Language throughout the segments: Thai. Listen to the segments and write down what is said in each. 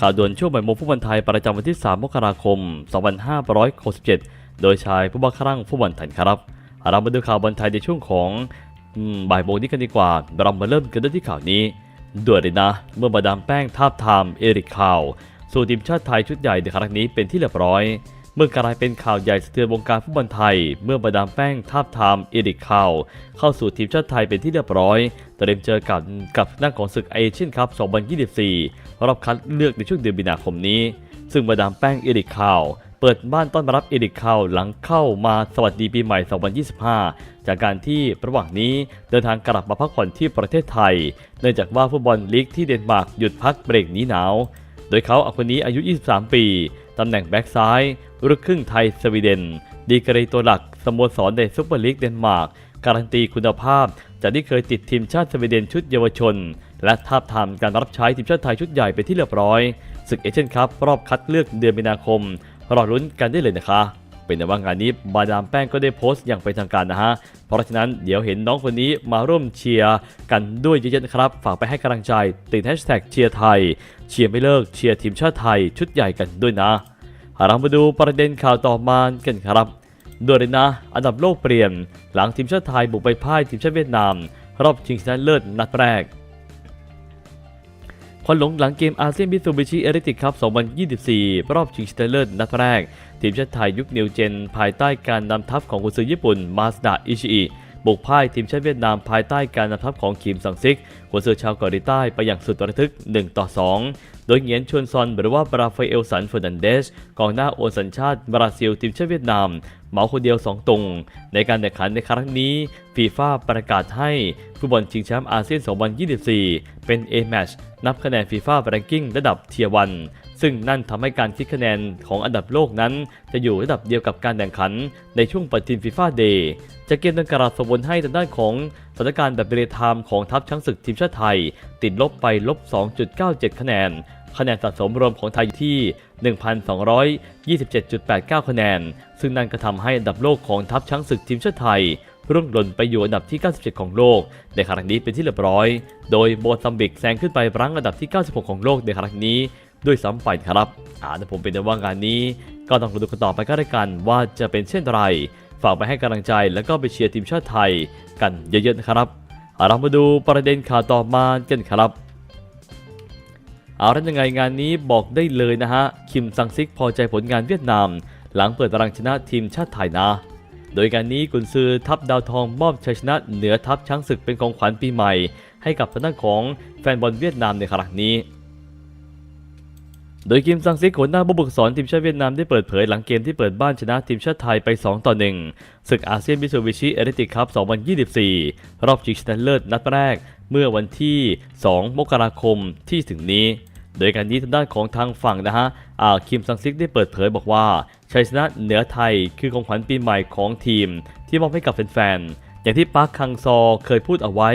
ข่าวด่วนช่วงบ่ายโมงฟุตบอลไทยประจำวันที่ 3 มกราคม 2567 โดยชายผู้บังคับฟุตบอลไทยครับ เรามาดูข่าวบอลไทยในช่วงของบ่ายโมงนี้กันดีกว่า เรามาเริ่มกันด้วยที่ข่าวนี้ด่วนเลยนะ เมื่อมาดามแป้งทาบทามเอริกคาว สู่ทีมชาติไทยชุดใหญ่ในครั้งนี้เป็นที่เรียบร้อย เมื่อกลายเป็นข่าวใหญ่สะเทือนวงการฟุตบอลไทย เมื่อมาดามแป้งทาบทามเอริกคาวเข้าสู่ทีมชาติไทยเป็นที่เรียบร้อยเตรียมเจอกับกับหน้าของศึกเอเชียนคัพ 2024 รอบคัดเลือกในช่วงเดือนมีนาคมนี้ ซึ่งมาดามแป้งเอริกคาวเปิดบ้านต้อนรับเอริกคาวหลังเข้ามาสวัสดีปีใหม่ 2025 จากการที่ระหว่างนี้เดินทางกลับมาพักผ่อนที่ประเทศไทย เนื่องจากว่าฟุตบอลลีกที่เดนมาร์กหยุดพักเบรกหนี้หนาว โดยเขาอาคนนี้อายุ 23 ปี ตำแหน่งแบ็กซ้ายลูกครึ่งไทยสวีเดน ดีกรีตัวหลักสโมสรในซุปเปอร์ลีกเดนมาร์กการันตีคุณภาพจากที่เคยติดทีมชาติสวีเดนชุดเยาวชน และทาบทามการรับใช้ทีมชาติไทยชุดใหญ่ไปที่เรียบร้อยศึกเอเชียนคัพรอบคัดเลือกเดือนมีนาคมรอรุ้นกันได้เลยนะคะ เป็นแต่ว่างานนี้บาดามแป้งก็ได้โพสต์อย่างเป็นทางการนะฮะ เพราะฉะนั้นเดี๋ยวเห็นน้องคนนี้มาร่วมเชียร์กันด้วยเยอะๆนะครับ ฝากไปให้กำลังใจติดแฮชแท็กเชียร์ไทย เชียร์ไม่เลิกเชียร์ทีมชาติไทยชุดใหญ่กันด้วยนะเรามาดูประเด็นข่าวต่อมากันครับด้วยเลยนะ อันดับโลกเปลี่ยน หลังทีมชาติไทยบุกไปพ่ายทีมชาติเวียดนาม รอบชิงชนะเลิศนัดแรก ควันหลงหลังเกมอาเซียนมิตซูบิชิเอริติกคัพ 2024 รอบชิงชนะเลิศนัดแรก ทีมชาติไทยยุคนิวเจน ภายใต้การนำทัพของกุนซือญี่ปุ่นมาสดาอิชิอิบุกพ่ายทีมชาติเวียดนามภายใต้การนำทัพของคิมซังซิกกุนซือชาวเกาหลีใต้ไปอย่างสุดระทึก 1 ต่อ 2 โดยเหงียนชวนซอนหรือว่าบราฟาเอลสันเฟอร์นันเดสกองหน้าโอนสัญชาติบราซิลทีมชาติเวียดนาม เหมาคนเดียว 2 ตรง ในการแข่งขันในครั้งนี้ฟีฟ่าประกาศให้ฟุตบอลชิงแชมป์อาเซียน 2024 เป็น A-Match นับคะแนนฟีฟ่าแรงกิ้งระดับเทียวันซึ่งนั่นทำให้การคิดคะแนนของอันดับโลกนั้น จะอยู่ระดับเดียวกับการแข่งขันในช่วงปฏิทินฟีฟ่าเดย์จะเกมดังกล่าวส่งผลให้ทางด้านของสถานการณ์แบบเรียลไทม์ของทัพช้างศึกทีมชาติไทย ติดลบไปลบ 2.97 คะแนน คะแนนสะสมรวมของไทยอยู่ที่ 1,227.89 คะแนน ซึ่งนั่นก็ทำให้อันดับโลกของทัพช้างศึกทีมชาติไทยร่วงหล่นไปอยู่อันดับที่ 97 ของโลก ในครั้งนี้เป็นที่เรียบร้อย โดยโมซัมบิกแซงขึ้นไปรั้งอันดับที่ 96 ของโลกในครั้งนี้ด้วยซ้ำไปครับอ่าแต่ผมเป็นแต่ว่างานนี้ ก็ต้องดูกันต่อไปก็ได้กันว่าจะเป็นเช่นไร ฝากไปให้กำลังใจแล้วก็ไปเชียร์ทีมชาติไทยกันเยอะๆนะครับเรามาดูประเด็นข่าวต่อมากันครับ เอาแล้วยังไงงานนี้บอกได้เลยนะฮะ คิมซังซิกพอใจผลงานเวียดนาม หลังเปิดตารางชนะทีมชาติไทยนะ โดยการนี้กุนซือทัพดาวทองมอบชัยชนะเหนือทัพช้างศึกเป็นของขวัญปีใหม่ ให้กับทางด้านของแฟนบอลเวียดนามในครั้งนี้โดยคิมซังซิกหัวหน้าผู้ฝึกสอนทีมชาติเวียดนามได้เปิดเผยหลังเกมที่เปิดบ้านชนะทีมชาติไทยไป 2 ต่อ 1 ศึกอาเซียนมิซูบิชิเอริติคัพ 2024 รอบชิงชนะเลิศนัดแรก เมื่อวันที่ 2 มกราคมที่ถึงนี้ โดยการนี้ทางด้านของทางฝั่งนะฮะอาคิมซังซิกได้เปิดเผยบอกว่าชัยชนะเหนือไทยคือของขวัญปีใหม่ของทีม ที่มอบให้กับแฟนๆ อย่างที่ปาร์คคังซอเคยพูดเอาไว้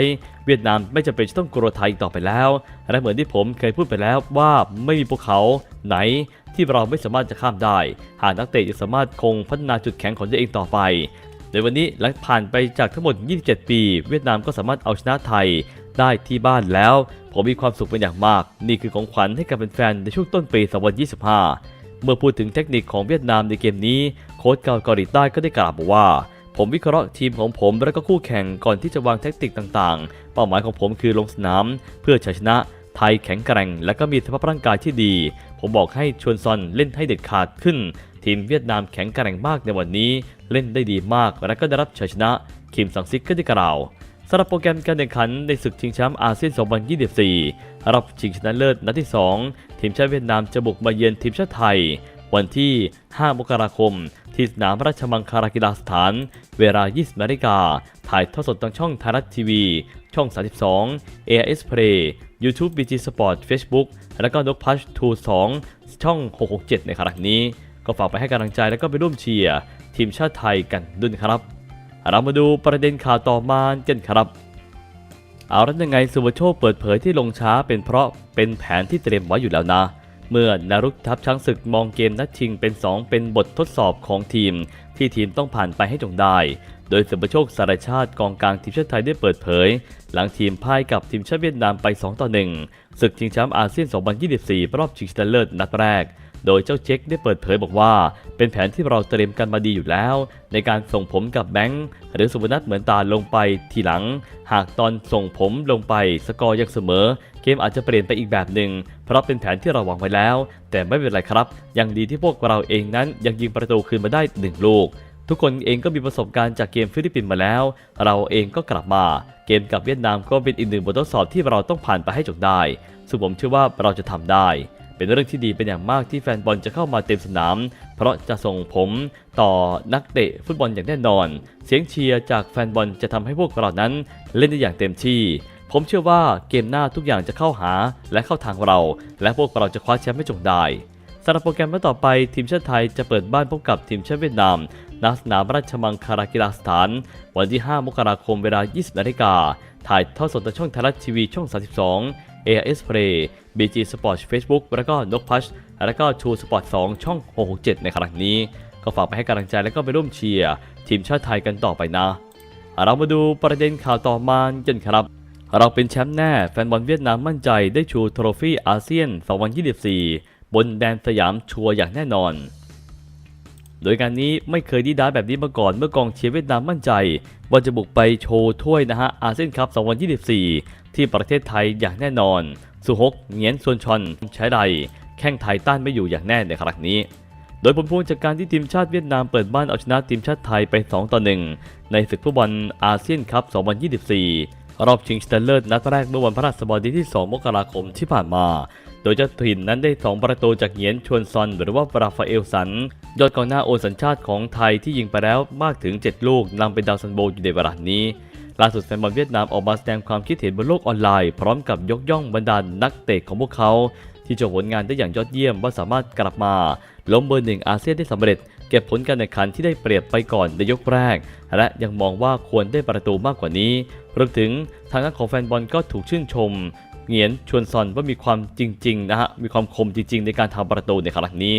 เวียดนามไม่จำเป็นจะต้องกลัวไทยอีกต่อไปแล้ว และเหมือนที่ผมเคยพูดไปแล้วว่าไม่มีพวกเขาไหนที่เราไม่สามารถจะข้ามได้ หากนักเตะยังสามารถคงพัฒนาจุดแข็งของตัวเองต่อไปโดยวันนี้หลังผ่านไปจากทั้งหมด 27 ปี เวียดนามก็สามารถเอาชนะไทยได้ที่บ้านแล้ว ผมมีความสุขเป็นอย่างมาก นี่คือของขวัญให้กับแฟนๆในช่วงต้นปี 2025 เมื่อพูดถึงเทคนิคของเวียดนามในเกมนี้ โค้ชเกาเกาหลีใต้ก็ได้กล่าวบอกว่า ผมวิเคราะห์ทีมของผมและก็คู่แข่งก่อนที่จะวางแทคติกต่างๆ เป้าหมายของผมคือลงสนาม เพื่อชัยชนะ ไทยแข็งแกร่ง และก็มีสภาพร่างกายที่ดี ผมบอกให้ชวนซอนเล่นให้เด็ดขาดขึ้น ทีมเวียดนามแข็งแกร่งมากในวันนี้ เล่นได้ดีมากและก็ได้รับชัยชนะคิมสังซิกก็ได้กล่าว สำหรับโปรแกรมการแข่งขันในศึกชิงแชมป์อาเซียน 2024รอบชิงชนะเลิศนัดที่ 2 ทีมชาติเวียดนามจะบุกมาเยือนทีมชาติไทย วันที่ 5 มกราคม ที่สนามราชมังคลากีฬาสถาน เวลา 20นาฬิกา ถ่ายทอดสดทางช่องไทยรัฐทีวี ช่อง 32 AIS Play YouTube BG Sport Facebook และก็นกพัชทู2ช่อง 667 ในครั้งนี้ ก็ฝากไปให้กำลังใจแล้วก็ไปร่วมเชียร์ทีมชาติไทยกันด้วยครับ เรามาดูประเด็นข่าวต่อมากันครับ เอาแล้วยังไงสุวโชคเปิดเผยที่ลงช้าเป็นเพราะเป็นแผนที่เตรียมไว้อยู่แล้วนะ เมื่อนารุกทัพช้างศึกมองเกมนัดชิงเป็น 2 เป็นบททดสอบของทีม ที่ทีมต้องผ่านไปให้จงได้ โดยสุประโชคสารชาติกองกลางทีมชาติไทยได้เปิดเผย หลังทีมพ่ายกับทีมชาติเวียดนามไป 2 ต่อ 1 ศึกชิงแชมป์อาเซียน 2024 รอบชิงชนะเลิศนัดแรก โดยเจ้าเจ๊กได้เปิดเผยบอกว่า เป็นแผนที่เราเตรียมกันมาดีอยู่แล้ว ในการส่งผมกับแบงค์หรือสุพนัทเหมือนตาลงไปทีหลัง หากตอนส่งผมลงไปสกอร์ยังเสมอ เกมอาจจะเปลี่ยนไปอีกแบบหนึ่งเพราะเป็นแผนที่เราวางไว้แล้ว แต่ไม่เป็นไรครับยังดีที่พวกเราเองนั้นยังยิงประตูคืนมาได้หนึ่งลูก ทุกคนเองก็มีประสบการณ์จากเกมฟิลิปปินส์มาแล้ว เราเองก็กลับมา เกมกับเวียดนามก็เป็นอีกหนึ่งบททดสอบที่เราต้องผ่านไปให้จบได้ ซึ่งผมเชื่อว่าเราจะทำได้ เป็นเรื่องที่ดีเป็นอย่างมากที่แฟนบอลจะเข้ามาเต็มสนาม เพราะจะส่งผมต่อนักเตะฟุตบอลอย่างแน่นอน เสียงเชียร์จากแฟนบอลจะทำให้พวกเรานั้นเล่นได้อย่างเต็มที่ผมเชื่อว่าเกมหน้าทุกอย่างจะเข้าหาและเข้าทางเรา และพวกเราจะคว้าแชมป์ให้จงได้สำหรับโปรแกรมต่อไปทีมชาติไทยจะเปิดบ้านพบกับทีมชาติเวียดนาม ณสนามราชมังคลากีฬาสถาน วันที่ 5 มกราคมเวลา 20 นาฬิกา ถ่ายทอดสดทางช่องไทยรัฐทีวีช่อง 32 AIS Play BG Sport Facebook แล้วก็นกพัชแล้วก็ True Sport 2ช่อง 667 ในครั้งนี้ ก็ฝากไปให้กำลังใจและก็ไปร่วมเชียร์ทีมชาติไทยกันต่อไปนะ เรามาดูประเด็นข่าวต่อมากันครับเราเป็นแชมป์แน่แฟนบอลเวียดนามมั่นใจได้ชูโทรฟี่อาเซียน 2024 บนแดนสยามชัวร์อย่างแน่นอน โดยการนี้ไม่เคยดีด้าแบบนี้มาก่อนเมื่อกองเชียร์เวียดนามมั่นใจ ว่าจะบุกไปโชว์ถ้วยนะฮะอาเซียนคัพ 2024 ที่ประเทศไทยอย่างแน่นอน สุฮกเงียนซวนชอนใช้ไรแข้งไทยต้านไม่อยู่อย่างแน่ในครั้งนี้ โดยผลพวงจากการที่ทีมชาติเวียดนามเปิดบ้านเอาชนะทีมชาติไทยไป 2 ต่อ 1 ในศึกฟุตบอลอาเซียนคัพ 2024 รอบชิงชนะเลิศนัดแรกเมื่อวันพฤหัสบดีที่ 2 มกราคมที่ผ่านมา โดยเจ้าถิ่นนั้นได้ 2 ประตูจากเหงียนชวนซอนหรือว่าราฟาเอลสัน ยอดกองหน้าโอนสัญชาติของไทยที่ยิงไปแล้วมากถึง 7 ลูกนำเป็นดาวซันโบอยู่ในเวลานี้ ล่าสุดแฟนบอลเวียดนามออกมาแสดงความคิดเห็นบนโลกออนไลน์ พร้อมกับยกย่องบรรดานักเตะของพวกเขา ที่โชว์ผลงานได้อย่างยอดเยี่ยมว่าสามารถกลับมา ล้มเบอร์หนึ่งอาเซียนได้สำเร็จ เก็บผลการแข่งขันที่ได้เปรียบไปก่อนในยกแรก และยังมองว่าควรได้ประตูมากกว่านี้รวมถึงทางด้านของแฟนบอลก็ถูกชื่นชมเหงียนชวนซอนว่ามีความจริงๆนะฮะมีความคมจริง ๆ ในการทำประตูในครั้งนี้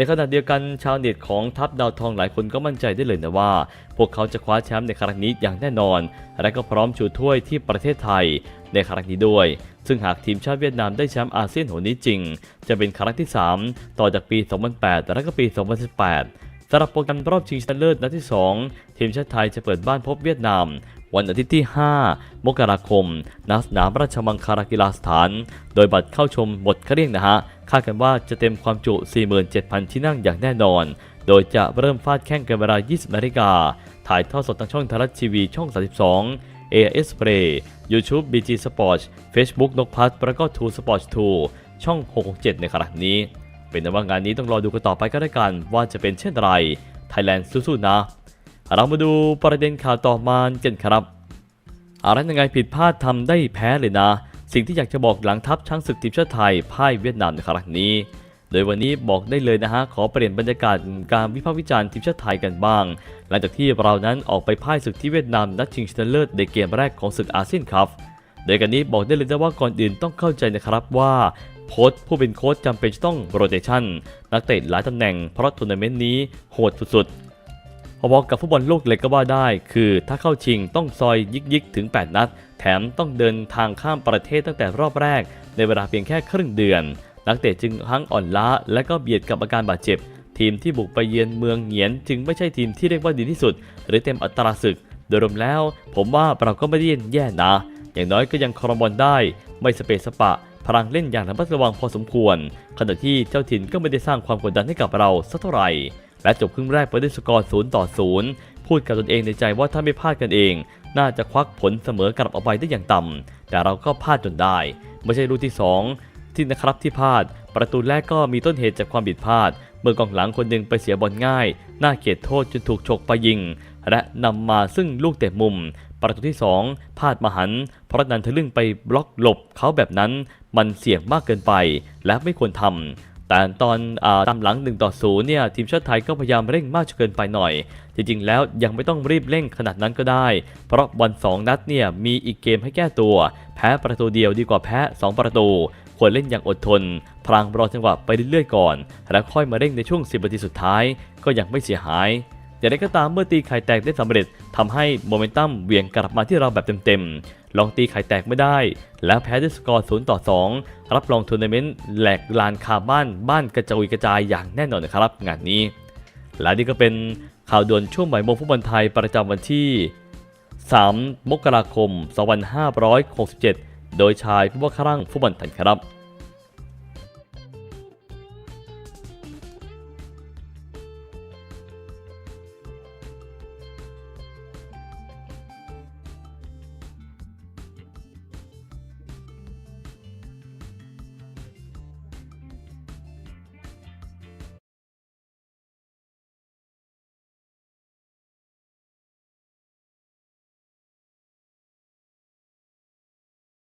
ในขณะเดียวกันชาวเน็ตของทัพดาวทองหลายคนก็มั่นใจได้เลยนะว่า พวกเขาจะคว้าแชมป์ในครั้งนี้อย่างแน่นอน และก็พร้อมชูถ้วยที่ประเทศไทยในครั้งนี้ด้วย ซึ่งหากทีมชาติเวียดนามได้แชมป์อาเซียนหนนี้จริง จะเป็นครั้งที่ 3 ต่อจากปี 2008 และก็ปี 2018สำหรับโปรแกรมรอบชิงชนะเลิศนัดที่ 2 ทีมชาติไทยจะเปิดบ้านพบเวียดนาม วันอาทิตย์ที่ 5 มกราคมณสนามราชมังคลากีฬาสถาน โดยบัตรเข้าชมหมดเกลี้ยงนะฮะ คาดกันว่าจะเต็มความจุ 47,000 ที่นั่งอย่างแน่นอน โดยจะเริ่มฟาดแข่งกันเวลา 20 นาฬิกา ถ่ายทอดสดทางช่องไทยรัฐทีวีช่อง 32 AS Play YouTube BG Sports Facebook นกพัทแล้วก็ True Sports 2 ช่อง 667 ในขณะนี้ เป็นแต่ว่างานนี้ต้องรอดูกันต่อไปก็ได้กันว่าจะเป็นเช่นไร ไทยแลนด์สู้ๆนะ เรามาดูประเด็นข่าวต่อมากันครับอะไรยังไงผิดพลาดทำได้แพ้เลยนะ สิ่งที่อยากจะบอกหลังทัพช้างศึกทีมชาติไทยพ่ายเวียดนามในครั้งนี้ โดยวันนี้บอกได้เลยนะฮะขอเปลี่ยนบรรยากาศการวิพากษ์วิจารณ์ทีมชาติไทยกันบ้าง หลังจากที่เรานั้นออกไปพ่ายศึกที่เวียดนามนัดชิงชนะเลิศในเกมแรกของศึกอาเซียนคัพโดยกันนี้บอกได้เลยนะว่าก่อนอื่นต้องเข้าใจนะครับว่าโค้ชผู้เป็นโค้ชจำเป็นจะต้องโรเตชันนักเตะหลายตำแหน่งเพราะทัวร์นาเมนต์นี้โหดสุดๆพอๆกับฟุตบอลโลกเลยก็ว่าได้ คือถ้าเข้าชิงต้องซอยยิกยิกๆถึง 8 นัด แถมต้องเดินทางข้ามประเทศตั้งแต่รอบแรก ในเวลาเพียงแค่ครึ่งเดือน นักเตะจึงทั้งอ่อนล้า และก็เบียดกับอาการบาดเจ็บ ทีมที่บุกไปเยือนเมืองเหงียน จึงไม่ใช่ทีมที่เรียกว่าดีที่สุด หรือเต็มอัตราศึก โดยรวมแล้ว ผมว่าเราก็ไม่ได้แย่นะ อย่างน้อยก็ยังครองบอลได้ ไม่สเปซสปะพลังเล่นอย่างระมัดระวังพอสมควร ขณะที่เจ้าถิ่นก็ไม่ได้สร้างความกดดันให้กับเราสักเท่าไหร่ และจบครึ่งแรกไปด้วยสกอร์ 0 ต่อ 0 พูดกับตนเองในใจว่าถ้าไม่พลาดกันเอง น่าจะควักผลเสมอกลับออกไปได้อย่างต่ำแต่เราก็พลาดจนได้ ไม่ใช่ลูกที่ 2 ที่นะครับที่พลาด ประตูแรกก็มีต้นเหตุจากความผิดพลาด เมื่อกองหลังคนหนึ่งไปเสียบอลง่าย หน้าเขตโทษจนถูกฉกไปยิง และนำมาซึ่งลูกเตะมุม ประตูที่ 2พลาดมหัน เพราะนันทะลึ่งไปบล็อกหลบเขาแบบนั้น มันเสี่ยงมากเกินไป และไม่ควรทำ แต่ตอนอตามหลัง1ต่อ0เนี่ยทีมชาติไทยก็พยายามเร่งมากจนเกินไปหน่อย จริงๆ แล้วยังไม่ต้องรีบเร่งขนาดนั้นก็ได้ เพราะบอล2นัดเนี่ยมีอีกเกมให้แก้ตัว แพ้ประตูเดียวดีกว่าแพ้ 2 ประตู ควรเล่นอย่างอดทน พลางรอจังหวะไปเรื่อยๆก่อน แล้วค่อยมาเร่งในช่วง 10นาทีสุดท้ายก็ยังไม่เสียหาย อย่างไรก็ตามเมื่อตีไข่แตกได้สำเร็จทำให้โมเมนตัมเวียงกลับมาที่เราแบบเต็มๆ ลองตีไข่แตกไม่ได้ แล้วแพ้ด้วยสกอร์0ต่อ2รับรองทัวร์นาเมนต์แหลกลานคาบ้านบ้านกระจุยกระจายอย่างแน่นอนนะครับ งานนี้ และนี่ก็เป็นข่าวด่วนช่วงบ่ายโมงฟุตบอลไทยประจำวันที่ 3 มกราคม 2567 โดยชายผู้ว่าครั่งฟุตบอลไทยครับ